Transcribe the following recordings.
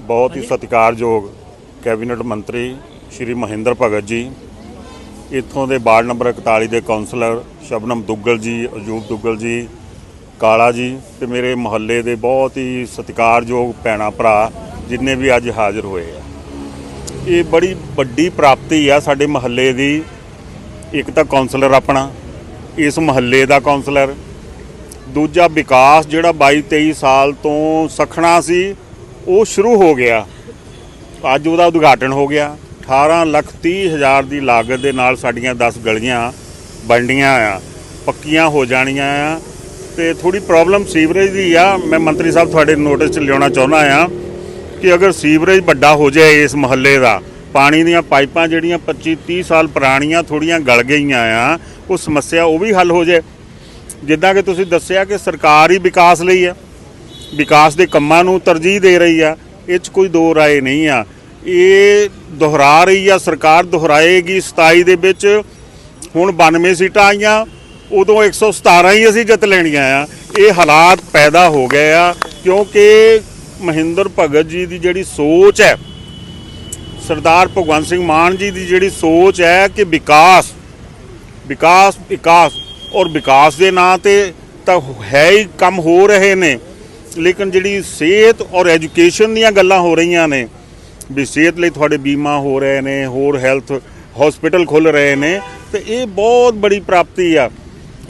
ਬਹੁਤ ਹੀ ਸਤਿਕਾਰਯੋਗ ਕੈਬਨਿਟ ਮੰਤਰੀ ਸ਼੍ਰੀ ਮਹਿੰਦਰ ਭਗਤ ਜੀ, ਇੱਥੋਂ ਦੇ ਵਾਰਡ ਨੰਬਰ 41 ਦੇ ਕਾਉਂਸਲਰ ਸ਼ਬਨਮ ਦੁੱਗਲ ਜੀ ਅਜੂਬ ਦੁੱਗਲ ਜੀ, ਕਾਲਾ ਜੀ ਤੇ ਮੇਰੇ ਮੁਹੱਲੇ ਦੇ ਬਹੁਤ ਹੀ ਸਤਿਕਾਰਯੋਗ ਭੈਣਾ ਭਰਾ ਜਿੰਨੇ ਵੀ ਅੱਜ ਹਾਜ਼ਰ ਹੋਏ ਆ। ਇਹ ਬੜੀ ਵੱਡੀ ਪ੍ਰਾਪਤੀ ਆ ਸਾਡੇ ਮੁਹੱਲੇ ਦੀ। ਇੱਕ ਤਾਂ ਕਾਉਂਸਲਰ ਆਪਣਾ, ਇਸ ਮੁਹੱਲੇ ਦਾ ਕਾਉਂਸਲਰ ਦੂਜਾ ਵਿਕਾਸ ਜਿਹੜਾ 22 23 ਸਾਲ ਤੋਂ ਸਖਣਾ ਸੀ ਉਹ ਸ਼ੁਰੂ ਹੋ ਗਿਆ। ਅੱਜ ਉਹਦਾ ਉਦਘਾਟਨ ਹੋ ਗਿਆ। 18 ਲੱਖ 30 ਹਜ਼ਾਰ ਦੀ ਲਾਗਤ ਦੇ ਨਾਲ ਸਾਡੀਆਂ 10 ਗਲੀਆਂ ਬਣਨੀਆਂ ਆ। ਪੱਕੀਆਂ ਹੋ ਜਾਣੀਆਂ ਆ। ਤੇ ਥੋੜੀ ਪ੍ਰੋਬਲਮ ਸੀਵਰੇਜ ਦੀ ਆ। ਮੈਂ ਮੰਤਰੀ ਸਾਹਿਬ ਤੁਹਾਡੇ ਨੋਟਿਸ 'ਚ ਲਿਆਉਣਾ ਚਾਹੁੰਦਾ ਆ ਕਿ ਅਗਰ ਸੀਵਰੇਜ ਵੱਡਾ ਹੋ ਜਾਏ ਇਸ ਮੁਹੱਲੇ ਦਾ, ਪਾਣੀ ਦੀਆਂ ਪਾਈਪਾਂ ਜਿਹੜੀਆਂ 25 30 ਸਾਲ ਪੁਰਾਣੀਆਂ ਥੋੜੀਆਂ ਗਲ ਗਈਆਂ ਆ, ਉਹ ਸਮੱਸਿਆ ਉਹ ਵੀ ਹੱਲ ਹੋ ਜਾਏ। ਜਿੱਦਾਂ ਕਿ ਤੁਸੀਂ ਦੱਸਿਆ ਕਿ ਸਰਕਾਰ ਹੀ ਵਿਕਾਸ ਲਈ ਆ। ਵਿਕਾਸ ਦੇ ਕੰਮਾਂ ਨੂੰ ਤਰਜੀਹ ਦੇ ਰਹੀ ਆ, ਇਹ 'ਚ ਕੋਈ ਦੋ ਰਾਏ ਨਹੀਂ ਆ। ਇਹ ਦੁਹਰਾ ਰਹੀ ਆ, ਸਰਕਾਰ ਦੁਹਰਾਏਗੀ 27 ਦੇ ਵਿੱਚ। ਹੁਣ 92 ਸੀਟਾਂ ਆਈਆਂ, ਉਦੋਂ 117 ਹੀ ਅਸੀਂ ਜਿੱਤ ਲੈਣੀਆਂ ਆ। ਇਹ ਹਾਲਾਤ ਪੈਦਾ ਹੋ ਗਏ ਆ, ਕਿਉਂਕਿ ਮਹਿੰਦਰ ਭਗਤ ਜੀ ਦੀ ਜਿਹੜੀ ਸੋਚ ਹੈ, ਸਰਦਾਰ ਭਗਵੰਤ ਸਿੰਘ ਮਾਨ ਜੀ ਦੀ ਜਿਹੜੀ ਸੋਚ ਹੈ ਕਿ ਵਿਕਾਸ ਵਿਕਾਸ ਵਿਕਾਸ ਔਰ ਵਿਕਾਸ ਦੇ ਨਾਂ ਤੇ ਤਾਂ ਹੈ ਹੀ ਕੰਮ ਹੋ ਰਹੇ ਨੇ। ਲੇਕਿਨ ਜਿਹੜੀ ਸਿਹਤ ਔਰ ਐਜੂਕੇਸ਼ਨ ਦੀਆਂ ਗੱਲਾਂ ਹੋ ਰਹੀਆਂ ਨੇ, ਵੀ ਸਿਹਤ ਲਈ ਤੁਹਾਡੇ ਬੀਮਾ ਹੋ ਰਹੇ ਨੇ, ਹੋਰ ਹੈਲਥ ਹਸਪੀਟਲ ਖੁੱਲ ਰਹੇ ਨੇ, ਤੇ ਇਹ ਬਹੁਤ ਬੜੀ ਪ੍ਰਾਪਤੀ ਆ।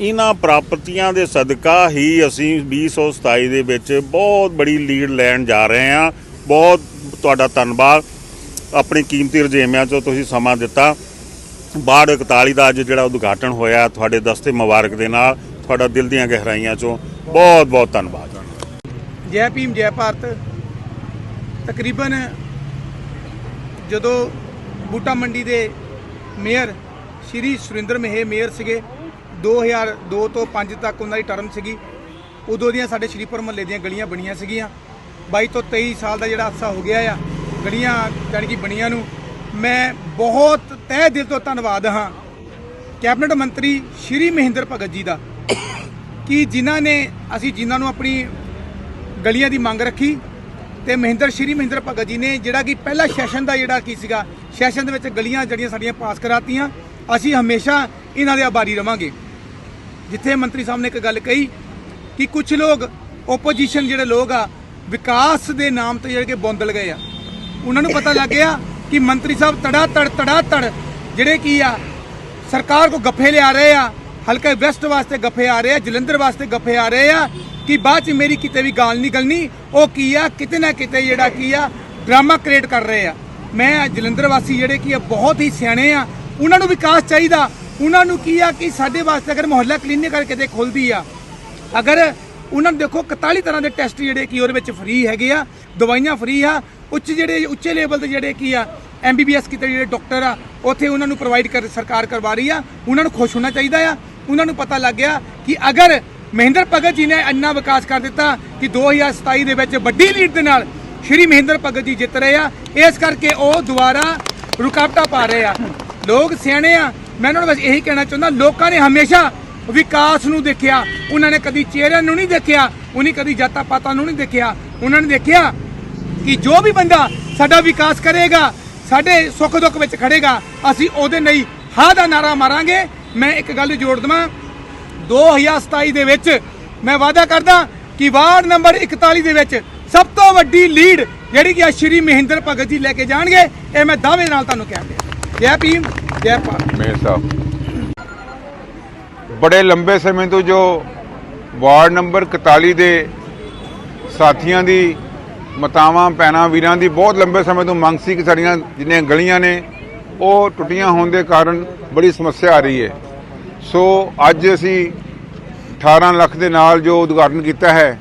ਇਹਨਾਂ ਪ੍ਰਾਪਤੀਆਂ ਦੇ ਸਦਕਾ ਹੀ ਅਸੀਂ 2027 ਦੇ ਵਿੱਚ ਬਹੁਤ ਬੜੀ ਲੀਡ ਲੈਣ ਜਾ ਰਹੇ ਹਾਂ। ਬਹੁਤ ਤੁਹਾਡਾ ਧੰਨਵਾਦ। ਆਪਣੀ ਕੀਮਤੀ ਰਜੇਵਿਆਂ ਚੋਂ ਤੁਸੀਂ ਸਮਾਂ ਦਿੱਤਾ। ਬਾੜ 41 ਦਾ ਅੱਜ ਜਿਹੜਾ ਉਦਘਾਟਨ ਹੋਇਆ, ਤੁਹਾਡੇ ਦਸਤੇ ਮੁਬਾਰਕ ਦੇ ਨਾਲ, ਤੁਹਾਡਾ ਦਿਲ ਦੀਆਂ ਗਹਿਰਾਈਆਂ ਚੋਂ ਬਹੁਤ ਬਹੁਤ ਧੰਨਵਾਦ। ਜੈ ਭੀਮ, ਜੈ ਭਾਰਤ। ਤਕਰੀਬਨ ਜਦੋਂ ਬੂਟਾ ਮੰਡੀ ਦੇ ਮੇਅਰ ਸ਼੍ਰੀ ਸੁਰਿੰਦਰ ਮਹੇ ਮੇਅਰ ਸੀਗੇ 2002 ਤੋਂ 5 ਤੱਕ ਉਹਨਾਂ ਦੀ ਟਰਮ ਸੀਗੀ। ਉਦੋਂ ਦੀਆਂ ਸਾਡੇ ਸ਼੍ਰੀਪੁਰ ਮਹੱਲੇ ਦੀਆਂ ਗਲੀਆਂ ਬਣੀਆਂ ਸੀਗੀਆਂ। 22 ਤੋਂ 23 ਸਾਲ ਦਾ ਜਿਹੜਾ ਅਰਸਾ ਹੋ ਗਿਆ ਆ, ਗਲੀਆਂ ਜਾਣੀ ਕਿ ਬਣੀਆਂ ਨੂੰ, ਮੈਂ ਬਹੁਤ ਤਹਿ ਦਿਲ ਤੋਂ ਧੰਨਵਾਦ ਹਾਂ। ਕੈਬਨਿਟ ਮੰਤਰੀ ਸ਼੍ਰੀ ਮਹਿੰਦਰ ਭਗਤ ਜੀ ਦਾ, ਕਿ ਜਿਨ੍ਹਾਂ ਨੇ ਅਸੀਂ ਜਿਨ੍ਹਾਂ ਨੂੰ ਆਪਣੀ ਗਲੀਆਂ ਦੀ ਮੰਗ ਰੱਖੀ ਤੇ ਮਹਿੰਦਰ ਸ਼੍ਰੀ ਮਹਿੰਦਰ ਭਗਤ ਜੀ ਨੇ ਜਿਹੜਾ ਕਿ ਪਹਿਲਾ ਸੈਸ਼ਨ ਦਾ ਜਿਹੜਾ ਕੀ ਸੀਗਾ, ਸੈਸ਼ਨ ਦੇ ਵਿੱਚ ਗਲੀਆਂ ਜਿਹੜੀਆਂ ਸਾਡੀਆਂ ਪਾਸ ਕਰਾਤੀਆਂ, ਅਸੀਂ ਹਮੇਸ਼ਾ ਇਹਨਾਂ ਦੇ ਆਭਾਰੀ ਰਵਾਂਗੇ। ਜਿੱਥੇ ਮੰਤਰੀ ਸਾਹਿਬ ਨੇ ਇੱਕ ਗੱਲ ਕਹੀ ਕਿ ਕੁਝ ਲੋਕ ਓਪੋਜੀਸ਼ਨ ਜਿਹੜੇ ਲੋਕ ਆ, ਵਿਕਾਸ ਦੇ ਨਾਮ ਤੇ ਜਿਹੜੇ ਕਿ ਬੌਂਦਲ ਗਏ ਆ। ਉਹਨਾਂ ਨੂੰ ਪਤਾ ਲੱਗ ਗਿਆ ਕਿ ਮੰਤਰੀ ਸਾਹਿਬ ਤੜਾ ਤੜ ਤੜਾ ਤੜ ਜਿਹੜੇ ਕੀ ਆ, ਸਰਕਾਰ ਕੋ ਗੱਫੇ ਲਿਆ ਰਹੇ ਆ, ਹਲਕਾ ਵੈਸਟ ਵਾਸਤੇ ਗੱਫੇ ਆ ਰਹੇ ਆ, ਜਲੰਧਰ ਵਾਸਤੇ ਗੱਫੇ ਆ ਰਹੇ ਆ ਕਿ ਬਾਅਦ ਚ ਮੇਰੀ ਕਿਤੇ ਵੀ ਗਾਲ ਨਿਕਲਣੀ, ਉਹ ਕੀ ਆ, ਕਿਤੇ ਨਾ ਕਿਤੇ ਜਿਹੜਾ ਕੀ ਆ, ਡਰਾਮਾ ਕ੍ਰੀਏਟ ਕਰ ਰਹੇ ਆ। ਮੈਂ ਜਲੰਧਰ ਵਾਸੀ ਜਿਹੜੇ ਕੀ ਆ ਬਹੁਤ ਹੀ ਸਿਆਣੇ ਆ, ਉਹਨਾਂ ਨੂੰ ਵਿਕਾਸ ਚਾਹੀਦਾ। ਉਹਨਾਂ ਨੂੰ ਕੀ ਆ ਕਿ ਸਾਡੇ ਵਾਸਤੇ ਅਗਰ ਮੁਹੱਲਾ ਕਲੀਨਿਕ ਕਿਤੇ ਖੁੱਲਦੀ ਆ, ਅਗਰ ਉਹਨਾਂ ਨੂੰ ਦੇਖੋ 41 ਤਰ੍ਹਾਂ ਦੇ ਟੈਸਟ ਜਿਹੜੇ ਕੀ ਉਹਦੇ ਵਿੱਚ ਫ੍ਰੀ ਹੈਗੇ ਆ, ਦਵਾਈਆਂ ਫ੍ਰੀ ਆ, ਉੱਚ ਜਿਹੜੇ, ਉੱਚੇ ਲੈਵਲ ਤੇ ਜਿਹੜੇ ਕੀ ਆ ਐਮਬੀਬੀਐਸ ਕਿਤੇ ਜਿਹੜੇ ਡਾਕਟਰ ਆ, ਉੱਥੇ ਉਹਨਾਂ ਨੂੰ ਪ੍ਰੋਵਾਈਡ ਕਰ, ਸਰਕਾਰ ਕਰਵਾ ਰਹੀ ਆ, ਉਹਨਾਂ ਨੂੰ ਖੁਸ਼ ਹੋਣਾ ਚਾਹੀਦਾ ਆ। ਉਹਨਾਂ ਨੂੰ ਪਤਾ ਲੱਗ ਗਿਆ ਕਿ ਅਗਰ ਮਹਿੰਦਰ ਭਗਤ ਜੀ ਨੇ ਇੰਨਾ ਵਿਕਾਸ ਕਰ ਦਿੱਤਾ ਕਿ 2027 ਦੇ ਵਿੱਚ ਵੱਡੀ ਲੀਡ ਦੇ ਨਾਲ ਸ਼੍ਰੀ ਮਹਿੰਦਰ ਭਗਤ ਜੀ ਜਿੱਤ ਰਹੇ ਆ। ਇਸ ਕਰਕੇ ਉਹ ਦੁਬਾਰਾ ਰੁਕਾਵਟਾਂ ਪਾ ਰਹੇ ਆ। ਲੋਕ ਸਿਆਣੇ ਆ। ਮੈਂ ਉਹਨਾਂ ਨੂੰ ਬਸ ਇਹੀ ਕਹਿਣਾ ਚਾਹੁੰਦਾ, ਲੋਕਾਂ ਨੇ ਹਮੇਸ਼ਾ ਵਿਕਾਸ ਨੂੰ ਦੇਖਿਆ। ਉਹਨਾਂ ਨੇ ਕਦੀ ਚਿਹਰਿਆਂ ਨੂੰ ਨਹੀਂ ਦੇਖਿਆ, ਉਹਨੇ ਕਦੀ ਜਾਤਾਂ ਪਾਤਾਂ ਨੂੰ ਨਹੀਂ ਦੇਖਿਆ। ਉਹਨਾਂ ਨੇ ਦੇਖਿਆ ਕਿ ਜੋ ਵੀ ਬੰਦਾ ਸਾਡਾ ਵਿਕਾਸ ਕਰੇਗਾ, ਸਾਡੇ ਸੁੱਖ ਦੁੱਖ ਵਿੱਚ ਖੜੇਗਾ, ਅਸੀਂ ਉਹਦੇ ਲਈ ਹਾਂ ਦਾ ਨਾਰਾ ਮਾਰਾਂਗੇ। ਮੈਂ ਇੱਕ ਗੱਲ ਜੋੜ ਦਵਾਂ 2027 ਦੇ ਵਿੱਚ ਮੈਂ ਵਾਅਦਾ ਕਰਦਾ ਕਿ ਵਾਰਡ ਨੰਬਰ 41 ਦੇ ਵਿੱਚ ਸਭ ਤੋਂ ਵੱਡੀ ਲੀਡ ਜਿਹੜੀ ਕਿ ਆ ਸ਼੍ਰੀ ਮਹਿੰਦਰ ਭਗਤ ਜੀ ਲੈ ਕੇ ਜਾਣਗੇ, ਇਹ ਮੈਂ ਦਾਅਵੇ ਨਾਲ ਤੁਹਾਨੂੰ ਕਹਿ ਰਿਹਾ ਜੈ ਭੀਮ, ਜੈ ਭਾਰਤ। ਮੇਰ ਸਾਹਿਬ ਬੜੇ ਲੰਬੇ ਸਮੇਂ ਤੋਂ ਜੋ ਵਾਰਡ ਨੰਬਰ 41 ਦੇ ਸਾਥੀਆਂ ਦੀ, ਮਤਾਵਾਂ ਪੈਣਾ ਵੀਰਾਂ ਦੀ ਬਹੁਤ ਲੰਬੇ ਸਮੇਂ ਤੋਂ ਮੰਗ ਸੀ ਕਿ ਸਾਡੀਆਂ ਜਿੰਨੀਆਂ ਗਲੀਆਂ ਨੇ, ਉਹ ਟੁੱਟੀਆਂ ਹੋਣ ਦੇ ਕਾਰਨ ਬੜੀ ਸਮੱਸਿਆ ਆ ਰਹੀ ਹੈ। ਸੋ ਅੱਜ ਅਸੀਂ 18 ਲੱਖ ਦੇ ਨਾਲ ਜੋ ਉਦਘਾਟਨ ਕੀਤਾ ਹੈ,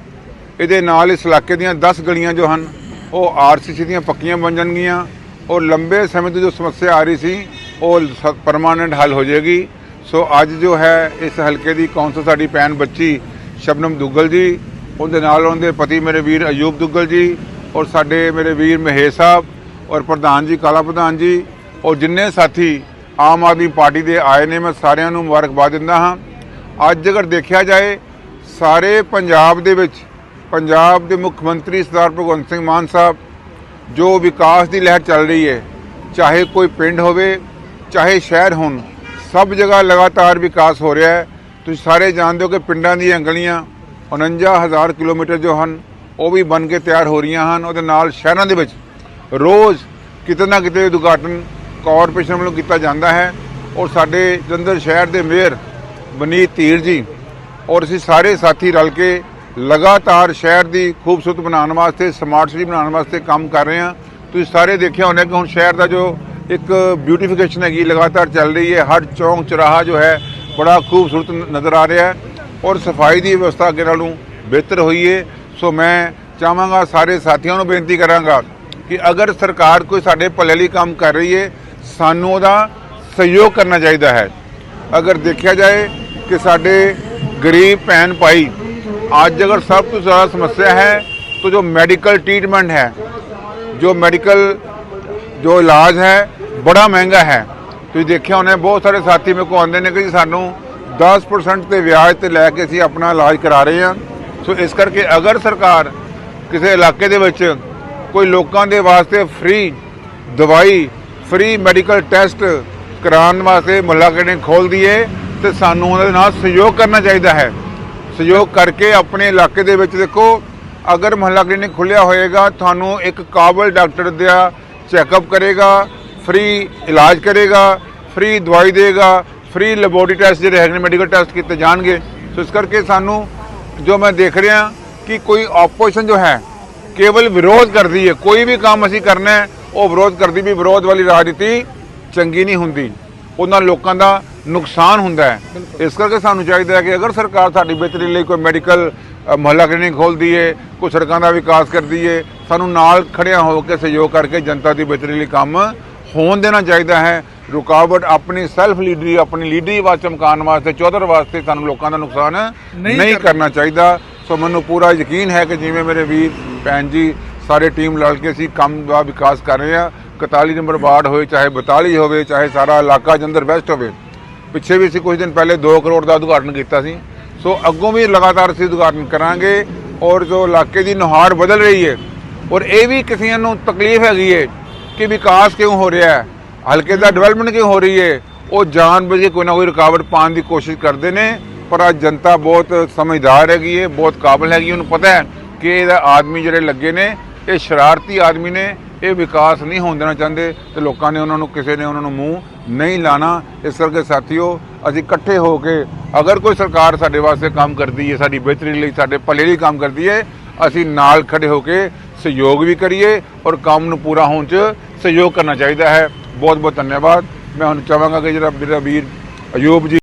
ਇਹਦੇ ਨਾਲ ਇਸ ਇਲਾਕੇ ਦੀਆਂ 10 ਗਲੀਆਂ ਜੋ ਹਨ, ਉਹ ਆਰਸੀਸੀ ਦੀਆਂ ਪੱਕੀਆਂ ਬਣ ਜਾਣਗੀਆਂ। ਔਰ ਲੰਬੇ ਸਮੇਂ ਤੋਂ ਜੋ ਸਮੱਸਿਆ ਆ ਰਹੀ ਸੀ, ਉਹ ਪਰਮਾਨੈਂਟ ਹੱਲ ਹੋ ਜਾਏਗੀ। ਸੋ ਅੱਜ ਜੋ ਹੈ, ਇਸ ਹਲਕੇ ਦੀ ਕੌਂਸਲ ਸਾਡੀ ਭੈਣ ਬੱਚੀ ਸ਼ਬਨਮ ਦੁੱਗਲ ਜੀ, ਉਹਦੇ ਨਾਲ ਉਹਦੇ ਪਤੀ ਮੇਰੇ ਵੀਰ ਅਯੂਬ ਦੁੱਗਲ ਜੀ, ਔਰ ਸਾਡੇ ਮੇਰੇ ਵੀਰ ਮਹੇਸ਼ ਸਾਹਿਬ, ਔਰ ਪ੍ਰਧਾਨ ਜੀ, ਕਾਲਾ ਪ੍ਰਧਾਨ ਜੀ, ਔਰ ਜਿੰਨੇ ਸਾਥੀ ਆਮ ਆਦਮੀ ਪਾਰਟੀ ਦੇ ਆਏ ਨੇ, ਮੈਂ ਸਾਰਿਆਂ ਨੂੰ ਮੁਬਾਰਕਬਾਦ ਦਿੰਦਾ ਹਾਂ। ਅੱਜ ਅਗਰ ਦੇਖਿਆ ਜਾਏ, ਸਾਰੇ ਪੰਜਾਬ ਦੇ ਵਿੱਚ, ਪੰਜਾਬ ਦੇ ਮੁੱਖ ਮੰਤਰੀ ਸਰਦਾਰ ਭਗਵੰਤ ਸਿੰਘ ਮਾਨ ਸਾਹਿਬ, ਜੋ ਵਿਕਾਸ ਦੀ ਲਹਿਰ ਚੱਲ ਰਹੀ ਹੈ, ਚਾਹੇ ਕੋਈ ਪਿੰਡ ਹੋਵੇ, ਚਾਹੇ ਸ਼ਹਿਰ ਹੋਣ, ਸਭ ਜਗ੍ਹਾ ਲਗਾਤਾਰ ਵਿਕਾਸ ਹੋ ਰਿਹਾ ਹੈ। ਤੁਸੀਂ ਸਾਰੇ ਜਾਣਦੇ ਹੋ ਕਿ ਪਿੰਡਾਂ ਦੀਆਂ ਗਲੀਆਂ 49000 ਕਿਲੋਮੀਟਰ ਜੋ ਹਨ, ਉਹ ਵੀ ਬਣ ਕੇ ਤਿਆਰ ਹੋ ਰਹੀਆਂ ਹਨ। ਉਹਦੇ ਨਾਲ ਸ਼ਹਿਰਾਂ ਦੇ ਵਿੱਚ ਰੋਜ਼ ਕਿਤੇ ਨਾ ਕਿਤੇ ਉਦਘਾਟਨ ਕਾਰਪੋਰੇਸ਼ਨ ਵੱਲੋਂ ਕੀਤਾ ਜਾਂਦਾ ਹੈ ਔਰ ਸਾਡੇ ਜਲੰਧਰ ਸ਼ਹਿਰ ਦੇ ਮੇਅਰ ਬਨੀਤ ਧੀਰ ਜੀ ਔਰ ਅਸੀਂ ਸਾਰੇ ਸਾਥੀ ਰਲ ਕੇ ਲਗਾਤਾਰ ਸ਼ਹਿਰ ਦੀ ਖੂਬਸੂਰਤ ਬਣਾਉਣ ਵਾਸਤੇ ਸਮਾਰਟ ਸਿਟੀ ਬਣਾਉਣ ਵਾਸਤੇ ਕੰਮ ਕਰ ਰਹੇ ਹਾਂ। ਤੁਸੀਂ ਸਾਰੇ ਦੇਖਿਆ ਹੋਣਾ ਕਿ ਹੁਣ ਸ਼ਹਿਰ ਦਾ ਜੋ ਇੱਕ ਬਿਊਟੀਫਿਕੇਸ਼ਨ ਹੈਗੀ, ਲਗਾਤਾਰ ਚੱਲ ਰਹੀ ਹੈ, ਹਰ ਚੌਂਕ ਚੌਰਾਹਾ ਜੋ ਹੈ, ਬੜਾ ਖੂਬਸੂਰਤ ਨਜ਼ਰ ਆ ਰਿਹਾ ਹੈ ਔਰ ਸਫ਼ਾਈ ਦੀ ਵਿਵਸਥਾ ਅੱਗੇ ਨਾਲੋਂ ਬਿਹਤਰ ਹੋਈ ਹੈ। ਸੋ ਮੈਂ ਚਾਹਾਂਗਾ ਸਾਰੇ ਸਾਥੀਆਂ ਨੂੰ ਬੇਨਤੀ ਕਰਾਂਗਾ ਕਿ ਅਗਰ ਸਰਕਾਰ ਕੋਈ ਸਾਡੇ ਭਲੇ ਲਈ ਕੰਮ ਕਰ ਰਹੀ ਹੈ ਸਾਨੂੰ ਉਹਦਾ ਸਹਿਯੋਗ ਕਰਨਾ ਚਾਹੀਦਾ ਹੈ। ਅਗਰ ਦੇਖਿਆ ਜਾਏ ਕਿ ਸਾਡੇ ਗਰੀਬ ਭੈਣ ਭਾਈ, ਅੱਜ ਅਗਰ ਸਭ ਤੋਂ ਜ਼ਿਆਦਾ ਸਮੱਸਿਆ ਹੈ, ਤਾਂ ਜੋ ਮੈਡੀਕਲ ਟ੍ਰੀਟਮੈਂਟ ਹੈ, ਜੋ ਮੈਡੀਕਲ, ਜੋ ਇਲਾਜ ਹੈ, ਬੜਾ ਮਹਿੰਗਾ ਹੈ। ਤੁਸੀਂ ਦੇਖਿਆ ਹੋਣਾ, ਬਹੁਤ ਸਾਰੇ ਸਾਥੀ ਮੇਰੇ ਕੋਲ ਆਉਂਦੇ ਨੇ ਕਿ ਜੀ ਸਾਨੂੰ 10% ਤੇ ਵਿਆਜ ਤੇ ਲੈ ਕੇ ਅਸੀਂ ਆਪਣਾ ਇਲਾਜ ਕਰਾ ਰਹੇ ਹਾਂ। ਸੋ ਇਸ ਕਰਕੇ ਅਗਰ ਸਰਕਾਰ ਕਿਸੇ ਇਲਾਕੇ ਦੇ ਵਿੱਚ ਕੋਈ ਲੋਕਾਂ ਦੇ ਵਾਸਤੇ ਫ੍ਰੀ ਦਵਾਈ ਫ੍ਰੀ ਮੈਡੀਕਲ ਟੈਸਟ ਕਰਾਉਣ ਵਾਸਤੇ ਮੁਹੱਲਾ ਕਲੀਨਿਕ ਖੋਲ ਦਈਏ ਤੇ ਸਾਨੂੰ ਉਹਦੇ ਨਾਲ ਸਹਿਯੋਗ ਕਰਨਾ ਚਾਹੀਦਾ ਹੈ। ਸਹਿਯੋਗ ਕਰਕੇ ਆਪਣੇ ਇਲਾਕੇ ਦੇ ਵਿੱਚ ਦੇਖੋ, ਅਗਰ ਮੁਹੱਲਾ ਕਲੀਨਿਕ ਖੁੱਲਿਆ ਹੋਏਗਾ, ਤੁਹਾਨੂੰ ਇੱਕ ਕਾਬਲ ਡਾਕਟਰ ਦਾ ਚੈੱਕਅਪ ਕਰੇਗਾ, ਫ੍ਰੀ ਇਲਾਜ ਕਰੇਗਾ, ਫ੍ਰੀ ਦਵਾਈ ਦੇਗਾ, ਫ੍ਰੀ ਲੈਬੋਰਟਰੀ ਟੈਸਟ ਜਿਹੜੇ ਹੈਗੇ ਨੇ, ਮੈਡੀਕਲ ਟੈਸਟ ਕੀਤੇ ਜਾਣਗੇ। ਸੋ ਇਸ ਕਰਕੇ ਸਾਨੂੰ ਜੋ ਮੈਂ ਦੇਖ ਰਿਹਾ ਕਿ ਕੋਈ ਆਪੋਜੀਸ਼ਨ ਜੋ ਹੈ, ਕੇਵਲ ਵਿਰੋਧ ਕਰਦੀ ਹੈ, ਕੋਈ ਵੀ ਕੰਮ ਅਸੀਂ ਕਰਨਾ ਹੈ ਉਹ ਵਿਰੋਧ ਕਰਦੀ ਵੀ ਵਿਰੋਧ ਵਾਲੀ ਰਾਜਨੀਤੀ ਚੰਗੀ ਨਹੀਂ ਹੁੰਦੀ। ਉਹਨਾਂ ਲੋਕਾਂ ਦਾ ਨੁਕਸਾਨ ਹੁੰਦਾ ਹੈ। ਇਸ ਕਰਕੇ ਸਾਨੂੰ ਚਾਹੀਦਾ ਹੈ ਕਿ ਅਗਰ ਸਰਕਾਰ ਸਾਡੀ ਬਿਹਤਰੀ ਲਈ ਕੋਈ ਮੈਡੀਕਲ ਮੁਹੱਲਾ ਕਲੀਨਿਕ ਖੋਲ੍ਹਦੀ ਹੈ ਕੋਈ ਸੜਕਾਂ ਦਾ ਵਿਕਾਸ ਕਰਦੀ ਹੈ ਸਾਨੂੰ ਨਾਲ ਖੜਿਆ ਹੋ ਕੇ ਸਹਿਯੋਗ ਕਰਕੇ ਜਨਤਾ ਦੀ ਬਿਹਤਰੀ ਲਈ ਕੰਮ ਹੋਣ ਦੇਣਾ ਚਾਹੀਦਾ ਹੈ। ਰੁਕਾਵਟ ਆਪਣੀ ਸੈਲਫ ਲੀਡਰੀ ਆਪਣੀ ਲੀਡਰੀ ਵਾਸਤੇ ਚਮਕਾਉਣ ਵਾਸਤੇ ਚੌਧਰ ਵਾਸਤੇ ਸਾਨੂੰ ਲੋਕਾਂ ਦਾ ਨੁਕਸਾਨ ਨਹੀਂ। ਕਰਨਾ ਚਾਹੀਦਾ। ਸੋ ਮੈਨੂੰ ਪੂਰਾ ਯਕੀਨ ਹੈ ਕਿ ਜਿਵੇਂ ਮੇਰੇ ਵੀਰ ਭੈਣ ਜੀ ਸਾਰੇ ਟੀਮ ਲੜ ਕੇ ਅਸੀਂ ਕੰਮ ਦਾ ਵਿਕਾਸ ਕਰ ਰਹੇ ਹਾਂ। 41 ਨੰਬਰ ਵਾਰਡ ਹੋਵੇ, ਚਾਹੇ 42 ਹੋਵੇ, ਚਾਹੇ ਸਾਰਾ ਇਲਾਕਾ ਜੰਦਰ ਵੈਸਟ ਹੋਵੇ। ਪਿੱਛੇ ਵੀ ਅਸੀਂ ਕੁਝ ਦਿਨ ਪਹਿਲੇ 2 ਕਰੋੜ ਦਾ ਉਦਘਾਟਨ ਕੀਤਾ ਸੀ। ਸੋ ਅੱਗੋਂ ਵੀ ਲਗਾਤਾਰ ਅਸੀਂ ਉਦਘਾਟਨ ਕਰਾਂਗੇ ਔਰ ਜੋ ਇਲਾਕੇ ਦੀ ਨੁਹਾਰ ਬਦਲ ਰਹੀ ਹੈ ਔਰ ਇਹ ਵੀ ਕਿਸੇ ਨੂੰ ਤਕਲੀਫ ਹੈਗੀ ਹੈ ਕਿ ਵਿਕਾਸ ਕਿਉਂ ਹੋ ਰਿਹਾ ਹੈ, ਹਲਕੇ ਦਾ ਡਿਵੈਲਪਮੈਂਟ ਕਿਉਂ ਹੋ ਰਹੀ ਹੈ, ਉਹ ਜਾਣਬੁੱਝ ਕੇ ਕੋਈ ਨਾ ਕੋਈ ਰੁਕਾਵਟ ਪਾਉਣ ਦੀ ਕੋਸ਼ਿਸ਼ ਕਰਦੇ ਨੇ। ਪਰ ਅੱਜ ਜਨਤਾ ਬਹੁਤ ਸਮਝਦਾਰ ਹੈਗੀ ਹੈ, ਬਹੁਤ ਕਾਬਲ ਹੈਗੀ ਉਹਨੂੰ ਪਤਾ ਹੈ ਕਿ ਇਹਦਾ ਆਦਮੀ ਜਿਹੜੇ ਲੱਗੇ ਨੇ ਇਹ ਸ਼ਰਾਰਤੀ ਆਦਮੀ ਨੇ ਇਹ ਵਿਕਾਸ ਨਹੀਂ ਹੋਣ ਦੇਣਾ ਚਾਹੁੰਦੇ ਤੇ ਲੋਕਾਂ ਨੇ ਉਹਨਾਂ ਨੂੰ ਕਿਸੇ ਨੇ ਉਹਨਾਂ ਨੂੰ ਮੂੰਹ ਨਹੀਂ ਲਾਣਾ। ਇਸ ਕਰਕੇ ਸਾਥੀਓ, ਅਸੀਂ ਇਕੱਠੇ ਹੋ ਕੇ ਅਗਰ ਕੋਈ ਸਰਕਾਰ ਸਾਡੇ ਵਾਸਤੇ ਕੰਮ ਕਰਦੀ ਹੈ, ਸਾਡੀ ਬਿਹਤਰੀ ਲਈ, ਸਾਡੇ ਭਲੇ ਲਈ ਕੰਮ ਕਰਦੀ ਹੈ, ਅਸੀਂ ਨਾਲ ਖੜੇ ਹੋ ਕੇ ਸਹਿਯੋਗ ਵੀ ਕਰੀਏ ਔਰ ਕੰਮ ਨੂੰ ਪੂਰਾ ਹੋਣ 'ਚ ਸਹਿਯੋਗ ਕਰਨਾ ਚਾਹੀਦਾ ਹੈ। ਬਹੁਤ ਬਹੁਤ ਧੰਨਵਾਦ। ਮੈਂ ਹੁਣ ਚਾਹਾਂਗਾ ਕਿ ਜਿਹੜਾ ਮੇਰਾ ਵੀਰ ਅਯੂਬ ਜੀ